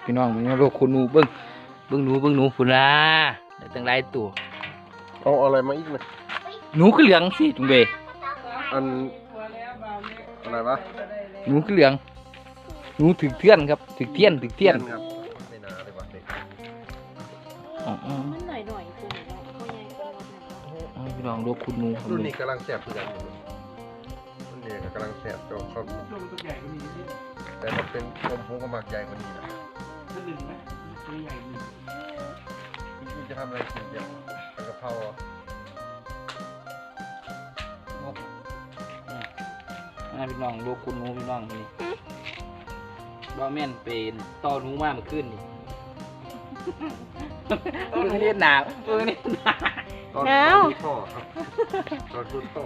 ครับพี่น้องมึงโลกคุณหนูเบิ้งเบิ้งหนูเบิ้งหนูพุ่นล่ะได้ตั้งหลายตัวเอาอะไรมาอีกไหมหนูคือเหลืองสิจุงเบยอันอะไรวะหนูคือเหลืองหนูถึกเทียนครับถึกเทียนถึกเทียนครับไม่นาเลยว่ะเด็กอ๋ออ๋อมันหน่อยหน่อยๆตัวนี้เนาะตัวใหญ่กว่าหมดเลยอ๋อพี่น้องโลกคุณหนูครับรุ่นนี้กำลังแสบคือกันอยู่รุ่นนี้ก็กำลังแสบแต่ว่าเขาลงตัวใหญ่กว่านี้นิดแต่ถ้าเป็นนมพุงก็หมักใหญ่กว่านี้นะถ้าห นึ่งไหมตัวใหญ่หนึ่งพี่จะทำอะไรกินเดียวผัดกะเพราอะอ่าพี่น้องโลกคุณหนูพี่น้องนี่บ่แม่นเป็นต่อหนูมาเมื่อคืนนี่เพิ่งเล่นหนาเพิ่งเล่นหนาตอนตอนดูท่อครับตอนดูท่อ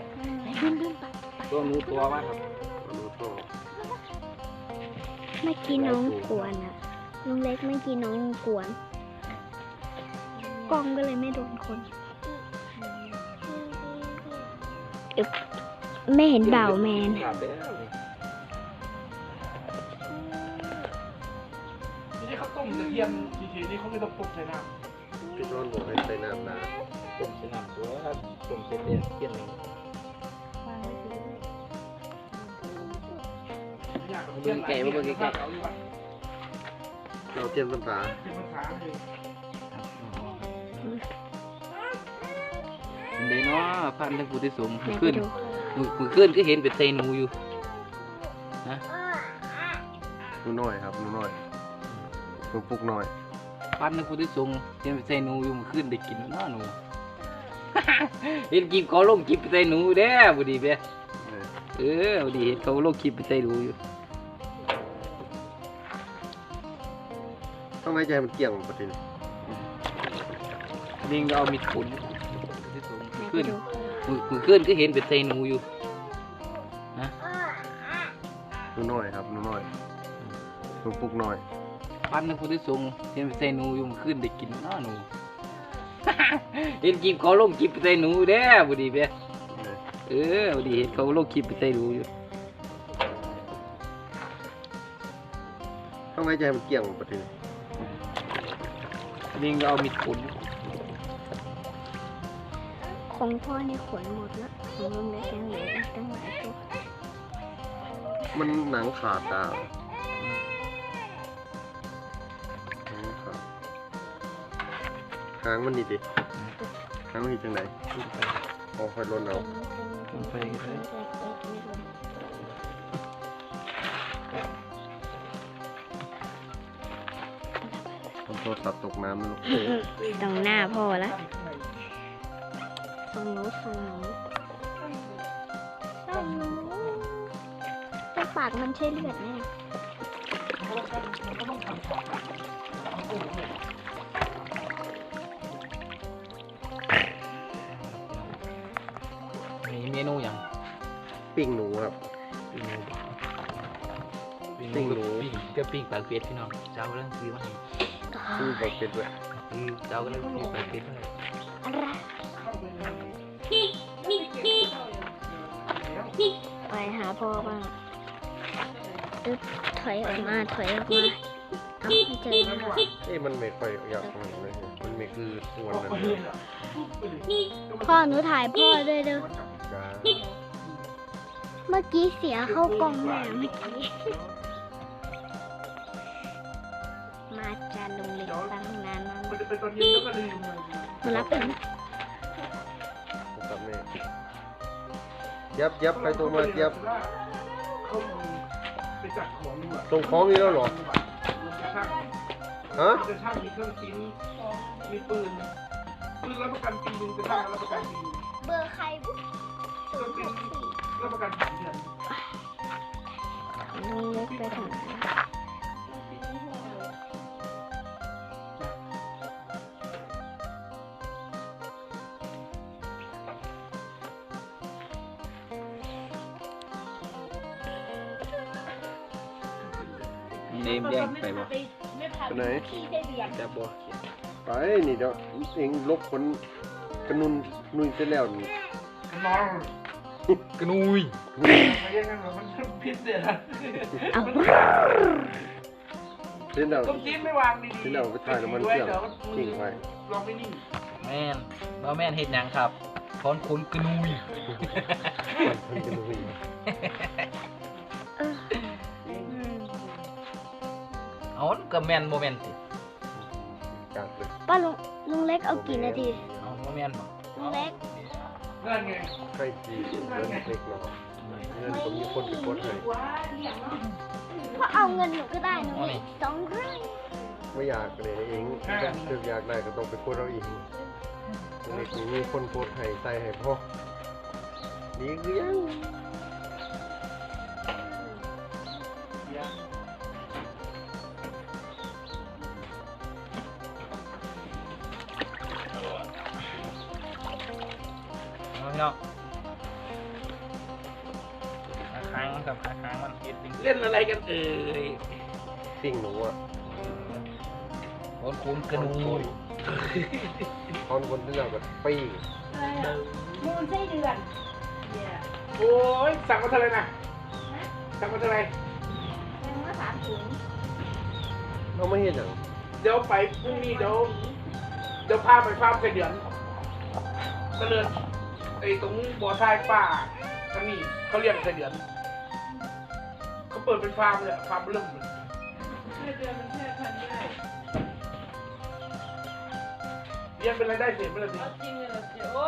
ตัวหนูตัวมากครับตอนดูท่อ เมื่อกี้น้องกวนอะ ลุงเล็กเมื่อกี้น้องกวน กล้องก็เลยไม่โดนคนอึ๊บไม่เห็นบ่าวแมนนี่ที่เขาต้มกระเทียมทีๆนี่เขาไม่ต้องต้มใส่น้พี่นอนบอกให้ใส่น้ำนะต้มเส้นน้ำตัวต้มเส้นเลียนเทียนหนึ่งำอยากเบิ่งไก่บ่เบิ่งไก่เอาดีกว่า เราเตรียมน้ำตาเป็นภาษาเลยเดี๋ยวเนาะพันทั้งผู้ที่สูงไหนมือไปขึ้นดูมือมือขึ้นก็เห็นเป็นไซหนูอยู่หนูน้อยครับหนูน้อยหนูปุกน้อยพันทั้งผู้ที่สูงเห็นเป็นไซหนูอยู่มือขึ้นได้กินเนาะหนูเห็นกินเขาลงคลิปเป็นไซหนูเด้อบุดีเบ้เนี่ยเออบุดีเห็นเขาลงคลิปเป็นไซหนูอยู่ ต้องให้ใจมันเกี่ยงปะทีนี้นี่ก็เอามีดขุนที่สูงไหนมือไปขึ้นดูมือมือขึ้นก็เห็นเป็นไซหนูอยู่หนูน้อยครับหนูน้อยหนูปุกน้อยพันทั้งผู้ที่สูงเห็นเป็นไซหนูอยู่มือขึ้นได้กินเนาะหนูเห็นคลิปเขาลงคลิปเป็นไซหนูเด้อบุดีเบ้เนี่ยเออบุดีเห็นเขาลงคลิปเป็นไซหนูอยู่ต้องให้ใจมันเกี่ยงปะทีนี้ นี่ก็เอามีดขุนของพ่อนี่ขนหมดแล้วของลุงเล็กยังเหลืออีกตั้งหลายตัวมันหนังขาดตาหนังขาดหางมันนี่ดิหางมันนี่จังไหนเอาค่อยล้นเอาไปกันเทรศัพท์ตกน้ำมันลูกตรงหน้าพ่อละส่งหนูส่งหนูส่งหนูแต่ปากมันใช่เลือดไหมอะมีเมนูอย่างปิ้งหนูครับ ปิ้งหนูปิ้งก็ปิ้งปลาเกล็ดพี่น้องเจ้าก็เรื่องซื้อมาให้ ปิ้งปเป็ดด้วยคือเจ้าก็เรื่องซื้อปลาเกล็ดมาให้อะไรไปหาพ่อบ้างอึ๊บถอยออกมาถอยออกมาเอาไม่เจอแล้วเอ้ยมันไม่ค่อยอยากมันเลยมันไม่คือส่วนนั้นพ่อหนูถ่ายพ่อด้วยเด้อเมื่อกี้เสียเข้ากล้องแม่เมื่อกี้ มาจานลงเล็กตั้งนานมามันจะเป็นตอนเย็นแล้วก็ลืมเลยมารับเองกับแม่ยับยับไปตัวมายับเขาไปจัดของดีกว่าส่งของนี่แล้วเหรอฮะจะช่างมีเครื่องชิ้นมีปืนปืนรับประกันปีนึงจะช่างรับประกันปีเบอร์ใครบุ๊กศูนย์หกสี่รับประกันสามเดือนลงเล็กไปถึง ย่งไปบ่ไปไหนจะบ่ไปนี่เดี๋ยวเองลบคนกระนุนนุยเสร็จแล้วนี่นอนกระนุยไม่ใช่กันหรอกมันพิษเสียนะเอาเส้นเราต้มจิ้มไม่วางดีๆที่เราไปถ่ายน้ำมันเครื่องดี๋ยวทิ้งไว้ลองไม่นิ่งแม่นบ่แม่นเฮ็ดหยังครับถอนขนกระนุยมันจะลุย เอาก็แม่นบ่แม่นสิจัดเลยป้าลุงลุงเล็กเอากี่นาทีเอาบ่แม่นบ่ลุงเล็กนั่นไงใกล้จีเงินเล็กน้อยเงินผมมีคนไปกดให้ก็เอาเงินหนูก็ได้หนูมีสองร้อยไม่อยากเลยเองถ้าอยากได้ก็ต้องไปกดเอาเองเล็กนี่มีคนกดให้ใส่ให้พ่อดีคือยัง พี่น้องขาค้างมันกับขาค้างมันเฮ็ดเป็นเล่นอะไรกันเอ่ยปิ้งหนูอะถอนขนกระนุยตอนคนที่เราก็ปิ้งมูลไส้เดือนโอ้ยสั่งมาเท่าไหร่นะสั่งมาเท่าไหร่ยังว่าสามถุงเราไม่เห็นอย่างเดี๋ยวไปพรุ่งนี้เดี๋ยวเดี๋ยวพาไปฟาร์มไส้เดือนก็เลย ไอ้ตรงบ่อทรายป่าทางนี้เขาเลี้ยงไส้เดือน เขาเปิดเป็นฟาร์มเลยอะฟาร์มเริ่มเลยไส้เดือนมันแค่พันได้เลี้ยงเป็นรายได้เสริมไปเลยสิเอาจริงเลยเหรอเดี๋ยวโอ้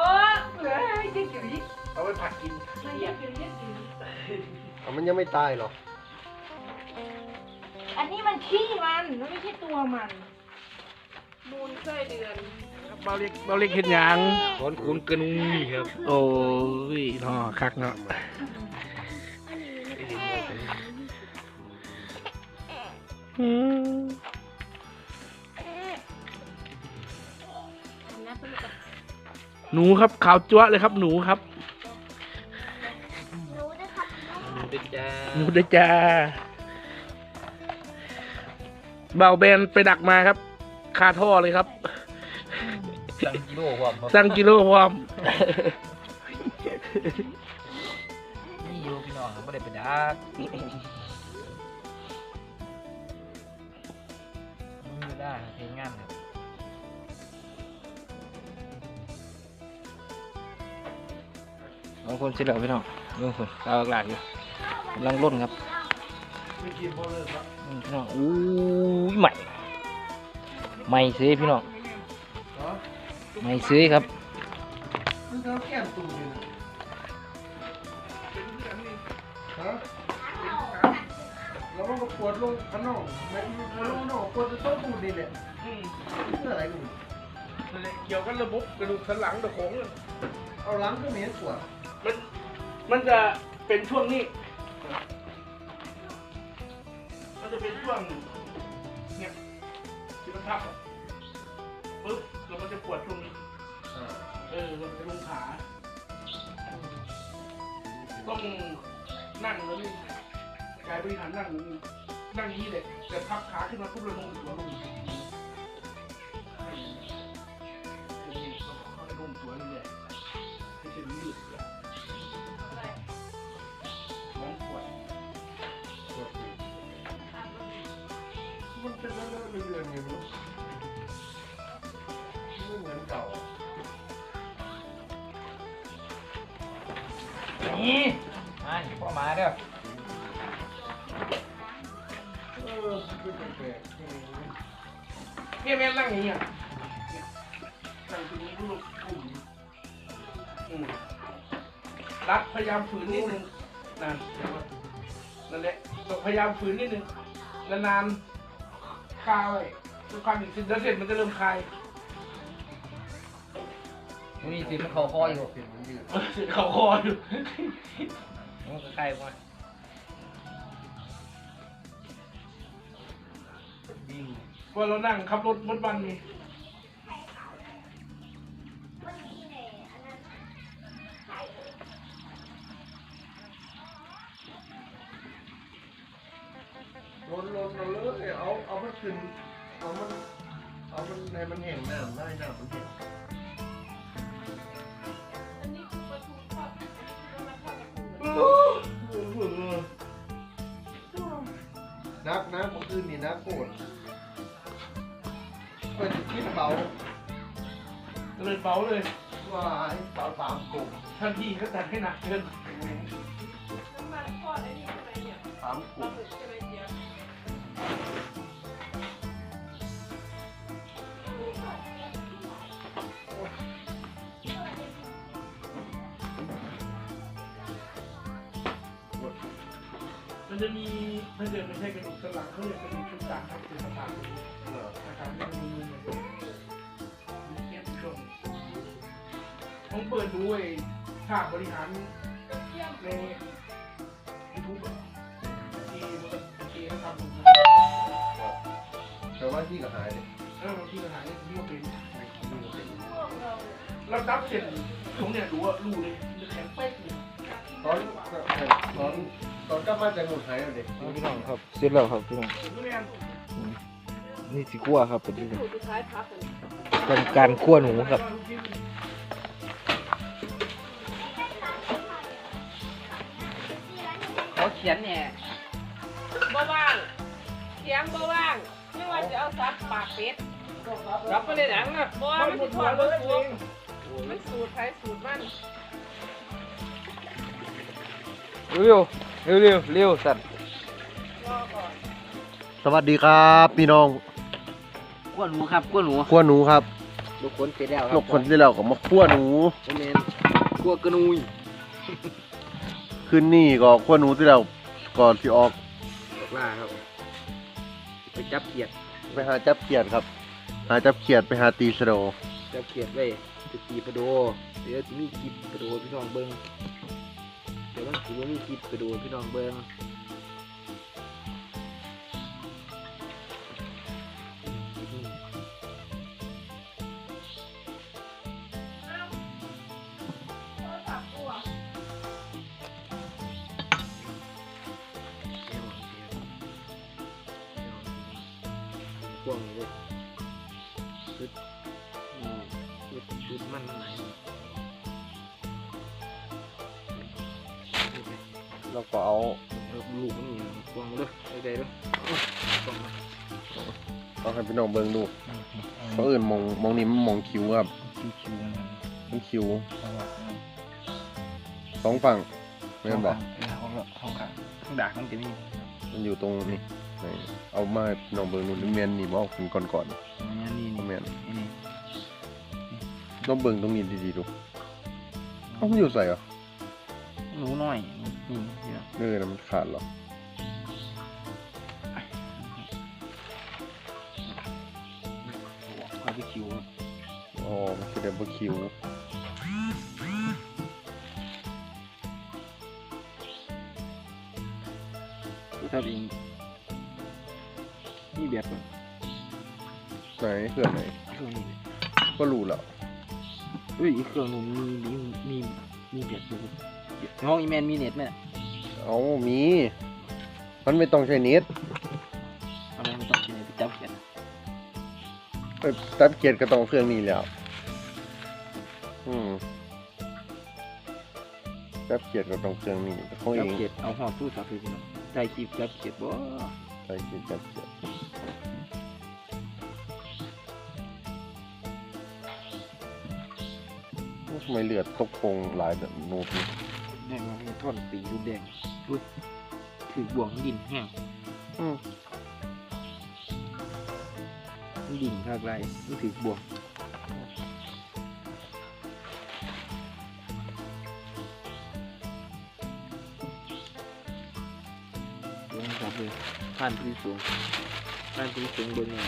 เฮ้ยเจ๊กิริเอาไปผัดกินไม่อยากกินเยอะกินอะมันยังไม่ตายหรอกอันนี้มันขี้มันมันไม่ใช่ตัวมัน มูลไส้เดือน เบาเล็กเบาเล็กเห็นยังถอนขนกระนุยครับโอ้ยเนาะคักเนาะหนูครับขาวจั๊วะเลยครับ หนูครับหนูนะครับเด็ดจ้าหนูด้วยจ้าเบาแบนไปดักมาครับ คาท่อเลยครับสั่งกิ โลพร้อมครับสั่งกิโลพร้อม นี่อยู่พี่น้องบ่ได้ไปดักมือได้เฮ็ดงานครับบางคนสิเหลือพี่น้องบางคนตาหลากอยู่กำลังร่นครับไม่กินพอเลยครับอืมพี่น้องอู้ยใหม่ ใหม่ซื้อพี่น้อง ใหม่ซื้อครับมันก็แก้มตูดอยู่นะฮะแล้วมันก็ปวดลงข้างนอกไม่ปวดลงข้างนอกปวดจะต้นตูดนี่แหละอืมเพื่ออะไรกูนั่นแหละเกี่ยวกับระบบกระดูกสันหลังตะโขงเลยเอาล้างก็ไม่เห็นปวดมันมันจะเป็นช่วงนี้ มันจะเป็นช่วงเนี่ยที่มันทับอะปึ๊บแล้วมันจะปวดช่วงนี้ เออมันจะลงขาต้องนั่งแล้วนี่กายบริหารนั่งนั่งนี้เลยแต่พับขาขึ้นมาปุ๊บเราลงตัวลงลงตัวนี่แหละให้เส้นยืดมองปวดปวดมันเป็นเรื่องเรื่องอยู่มั้งไม่เอ่าพ่อมาเด้อเออเป็นแปลกๆเนี่แม่นั่งอย่างนี้อะเนี่ยนั่งตรงนี้ลูกกลุ่มอืมรัดพยายามฝืนนิดนึงนั่นเดี๋ยวก่อนนั่นแหละต้องพยายามฝืนนิดนึงนานๆคาไว้ทุกครั้งอีกสิเดี๋ยวเสร็จมันจะเริ่มคลาย มีสิมันเข้าคออยู่เปลี่ยนมันยืดเออเสร็จเขาคออยู่มันก็ใกล้ว่ายิ่งเพราะเรานั่งขับรถมดวันนี่ลนลนเราเลิกเนี่ยเอาเอามันขึ้นเอามันเอามันในมันแห้งน้ำได้น้ำมันแห้ง นนี่นะโกรธเปิดคิดเบาก็เลยเบาเลยว่าให้เบาสามกลุ่มทันทีก็จัดให้หนักเกินน้ำมันทอดไอ้นี่ใช่ไหมเนี่ยสามกปลาลุ่มหมึกใช่ไหม มันจะมีมันจะไม่ใช่กระดูกสันหลังเขาเรียกกระดูกชุดกลางครับคือสะพานนะครับมันมีมือมีเทียบชมผมเปิดดูไอ้ภาพบริหารในยูทูบที่มันเกย์เขาทำอยู่แต่ว่าที่ก็หายเลยเออที่ก็หายที่ว่าเป็นที่ก็เป็นเราดับเสร็จผมเนี่ยดูว่ารูเลยแข็งเป๊กเลย ตอนตอนตอนกลับมาจากหนุนหายแล้วเด็กพี่น้องครับเสร็จแล้วครับพี่น้องผมก็แม่นนี่สิคั่วครับเป็นที่สูตรสุดท้ายพักกันเป็นการคั่วหนูครับเขาเขียนเนี่ยบ่ว่างเสียงบ่ว่างไม่ว่าจะเอาซับปากเป็ดรับไปเลยหนังนะบ่ว่ามันสิทอดมันสูตรมันสูตรใครสูตรมัน เร็วเร็วเร็วเร็วสั่นรอก่อนสวัสดีครับพี่น้องคั่วหนูครับคั่วหนูขั้วหนูครับลูกคนเสร็จแล้วครัลูกคนที่เราก็มาขั้วหนู โอเมนคั่วกระนุยขึ้นนี่ก็ขั้วหนูที่เราก่อนที่ออกบอกล่าครับ ไปจับเขียดไปหาจับเขียดครับ หาจับเขียดไปหาตีสะโดจับเขียดไว้จะตีปลาโดเดี๋ยวจะมีคลิปปลาโดพี่น้องเบิ้งเดี๋ยว มันถือว่ามีคลิปไปดูพี่น้องเบิ้ง เราก็เอาลูกมันนี่กว้างเลยได้ได้เลยกว้างเลยเอาให้พี่น้องเบิ่งดูเขาอื่นมองมองนี่มันมองคิ้วครับคิวคิวมันมันคิ้วเอาละสองฝั่งไม่นบอกเอาละเอาละข้างดากมันจะมีมันอยู่ตรงนี้ไหนเอามาให้พี่น้องเบิ่งดูนี่แมนนี่บ่เอาขึ้นก่อนก่อนนี่นี่ๆนี่แมนนี่ต้องเบิ่งตรงนี้ดีๆดูเอ้ามันอยู่ใส่เหรอ หนูน้อยนี่นี่เออนะมันขาดเหรอคาร์บีคิวอ๋อมันคือเดบคิ้วทำเองนี่แบบก่อนไหนเครื่องไหนเครื่องนี้ก็รู้แล้วเฮ้ยอีกเครื่องหนึงมีมีมีมีแบบอยู่ ห้องอีแมนมีเน็ตไหมเอามี มันไม่ต้องใช้เน็ตเอาอะไรไม่ต้องใช้เน็ตไปจับเขียนเอ้ยตัดเกียร์ก็ต้องเครื่องนี้แล้ว อืมตัดเกียร์ก็ต้องเครื่องนี้ของเอจับงเขียนเอาหอดตู้สับไปพี่น้องใจคลิปจับเขียนบ่ใช้เกียร์ตัดเกียร์โอ้ทำไมเลือดตกโพงหลายแบบนูบนี่ แดงมันมีท่อนปีรูปแดงอุ้ยถือบ่วงดินแห้งอืมมันดินภาคไรมันถือบ่วงลงครับเลยผ่านที่สูงผ่านที่สูงเบนไง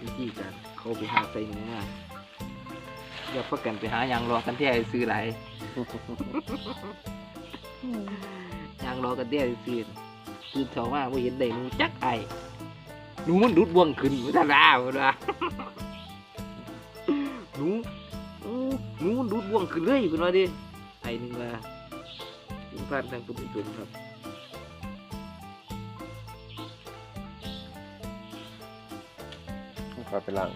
วิธีการเขาไปหาใส่หนูมาอย่าประกันไปหาหยังรอกันที่ไอ้ซื้อไหลา ยยางรอกันเดียวซื้อคือชาวว่าบ่เห็นได้หนูจักไอหนูมันดุดบ่วงขึ้นมันธรรมดาบ่ล่ะหนูอู้หนูมันดุดบ่วงขึ้นเลยเพิ่นว่าดิไอหนึงว่าถึงพลาดทางตุ้มตุ้มครับต้องคอยไปล้าง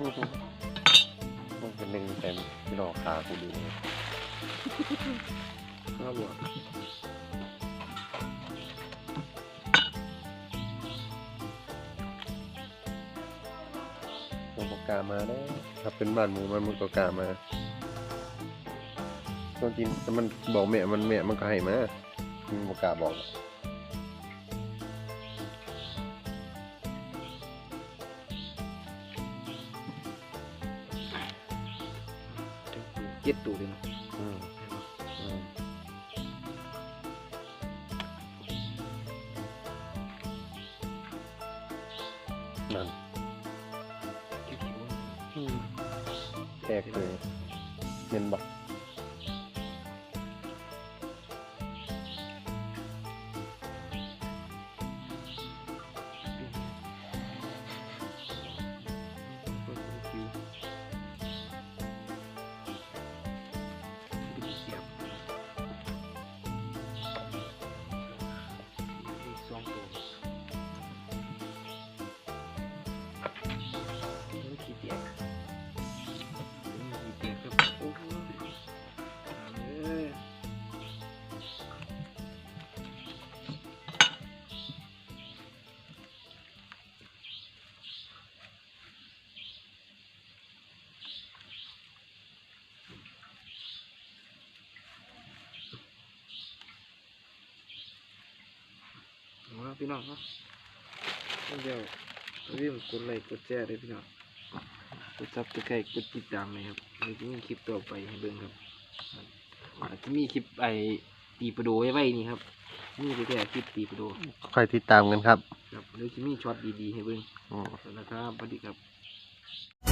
มันเป็นหนึ่งแต่ที่รอขากูดีข้าวบวกมันก็กามาได้ถ้าเป็นบ้านหมูมันมันก็กามาตอนจริงแต่มันบอกแม่มันแม่มันก็ให้มามันบ่กล้าบอก เจ็ดตัวเลยนะ พี่น้องครับเดี๋ยวอย่าลืมกดไลค์กดแชร์ด้วยพี่น้องกดซับสไครต์กดติดตามเลยครับเดี๋ยวจะมีคลิปต่อไปให้เบิ่งครับอาจจะมีคลิปไอตีประโดไว้ไว้นี่ครับมีไปแค่คลิปตีประโดค่อยติดตามกันครับครับเดี๋ยวจะมีช็อตดีๆให้เบิ่งอืมสวัสดีครับสวัสดีครับ